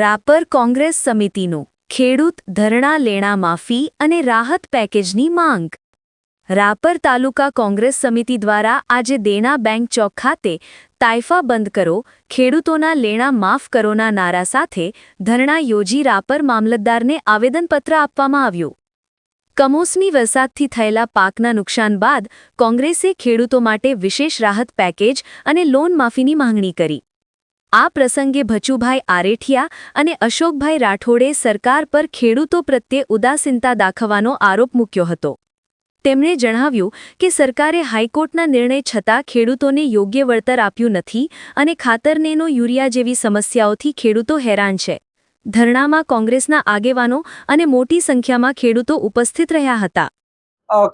રાપર કોંગ્રેસ સમિતિનું ખેડૂત ધરણા લેણા માફી અને રાહત પેકેજની માંગ. રાપર તાલુકા કોંગ્રેસ સમિતિ દ્વારા આજે દેના બેંક ચોક ખાતે તાઇફા બંધ કરો, ખેડૂતોના લેણા માફ કરોના નારા સાથે ધરણા યોજી રાપર મામલતદારને આવેદનપત્ર આપવામાં આવ્યું. કમોસમી વરસાદથી થયેલા પાકના નુકસાન બાદ કોંગ્રેસે ખેડૂતો માટે વિશેષ રાહત પેકેજ અને લોન માફીની માંગણી કરી. આ પ્રસંગે ભચુભાઈ આરેઠિયા અને અશોકભાઈ રાઠોડે સરકાર પર ખેડૂતો પ્રત્યે ઉદાસીનતા દાખવવાનો આરોપ મૂક્યો હતો. તેમણે જણાવ્યું કે સરકારે હાઈકોર્ટના નિર્ણય છતાં ખેડૂતોને યોગ્ય વળતર આપ્યું નથી અને ખાતરનેનો યુરિયા જેવી સમસ્યાઓથી ખેડૂતો હેરાન છે. ધરણામાં કોંગ્રેસના આગેવાનો અને મોટી સંખ્યામાં ખેડૂતો ઉપસ્થિત રહ્યા હતા.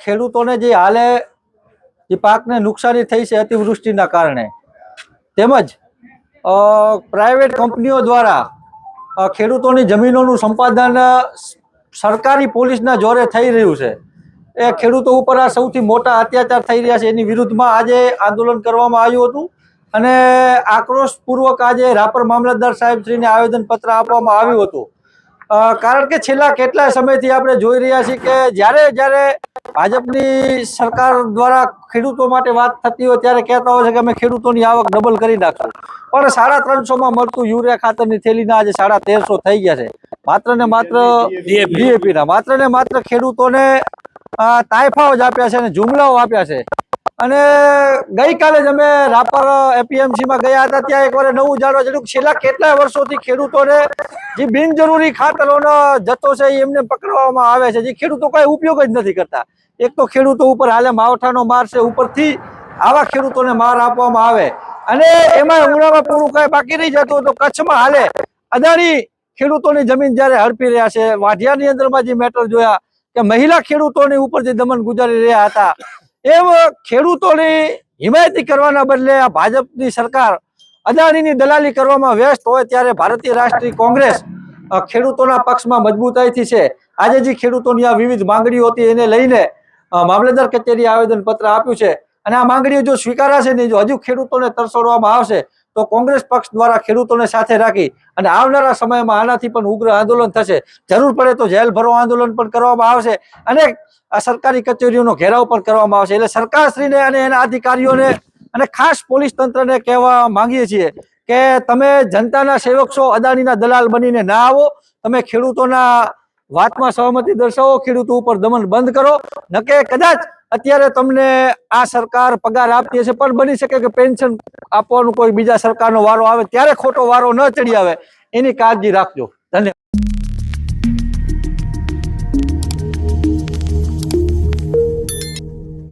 ખેડૂતોને જે હાલે પાકને નુકસાની થઈ છે અતિવૃષ્ટિના કારણે, તેમજ પ્રાઇવેટ કંપનીઓ દ્વારા ખેડૂતોની જમીનોનું સંપાદન સરકારી પોલીસના જોરે થઈ રહ્યું છે. એ ખેડૂતો ઉપર આ સૌથી મોટા અત્યાચાર થઈ રહ્યા છે. એની વિરુદ્ધમાં આજે આંદોલન કરવામાં આવ્યું હતું અને આક્રોશપૂર્વક આજે રાપર મામલતદાર સાહેબશ્રીને આવેદનપત્ર આપવામાં આવ્યું હતું. કારણ કે છેલ્લા કેટલાય સમયથી આપણે જોઈ રહ્યા છીએ કે જ્યારે જ્યારે ભાજપની સરકાર દ્વારા ખેડૂતો માટે વાત થતી હોય ત્યારે કહેતા હોય છે કે અમે ખેડૂતોની આવક ડબલ કરી નાખશું. પણ સાડા ત્રણસોમાં મળતું યુરિયા ખાતરની થેલીના આજે સાડા તેરસો થઈ ગયા છે. માત્ર ને માત્ર ડીએપીના માત્ર ને માત્ર ખેડૂતોને તાયફાઓ જ આપ્યા છે અને જુમલાઓ આપ્યા છે. અને ગઈકાલે જ અમે રાપર એપીએમસીમાં ગયા હતા ત્યાં એકવાર નવું જાણવા જોયું કે છેલ્લા કેટલાય વર્ષોથી ખેડૂતોને જે બિનજરૂરી ખાતરોનો જથ્થો છે એ એમને પકડવામાં આવે છે જે ખેડૂતો કઈ ઉપયોગ જ નથી કરતા. એક તો ખેડૂતો ઉપર હાલે, માવઠાનો માર છે ઉપરથી આવા ખેડૂતોને માર આપવામાં આવે. અને એમાં ઉનાળામાં પૂરું કઈ બાકી નહીં જતું તો કચ્છમાં હાલે. અદાણી ખેડૂતોની જમીન જ્યારે હડપી રહ્યા છે, વાઢિયાની અંદરમાં જે મેટર જોયા કે મહિલા ખેડૂતોની ઉપર જે દમન ગુજારી રહ્યા હતા, એમ ખેડૂતોની હિમાયતી કરવાના બદલે આ ભાજપની સરકાર અદાણીની દલાલી કરવામાં વ્યસ્ત હોય ત્યારે ભારતીય રાષ્ટ્રીય કોંગ્રેસ ખેડૂતોના પક્ષમાં મજબૂતાઈથી છે. આજે જે ખેડૂતોની આ વિવિધ માંગણીઓ હતી એને લઈને મામલતદાર કચેરીએ આવેદનપત્ર આપ્યું છે. અને આ માંગણીઓ જો સ્વીકારાશે નહીં, જો હજુ ખેડૂતોને તરસોડવામાં આવશે, તો કોંગ્રેસ પક્ષ દ્વારા ખેડૂતોને સાથે રાખી અને આવનારા સમયમાં આનાથી પણ ઉગ્ર આંદોલન થશે. જરૂર પડે તો જેલ ભરો આંદોલન પણ કરવામાં આવશે. અને આ સરકારી કચેરીઓનો ઘેરાવ પણ કરવામાં આવશે. એટલે સરકારશ્રીને અને એના અધિકારીઓને અને ખાસ પોલીસ તંત્રને કહેવા માંગીએ છીએ કે તમે જનતાના સેવક છો, અદાણીના દલાલ બનીને ના આવો. તમે ખેડૂતોના વાતમાં સહમતિ દર્શાવો, ખેડૂતો ઉપર દમન બંધ કરો. નકે કદાચ અત્યારે તમને આ સરકાર પગાર આપતી હશે, પણ બની શકે કે પેન્શન આપવાનું કોઈ બીજા સરકારનો વારો આવે, ત્યારે ખોટો વારો ન ચડી આવે. એની કાળજી રાખજો. ધન્યવાદ.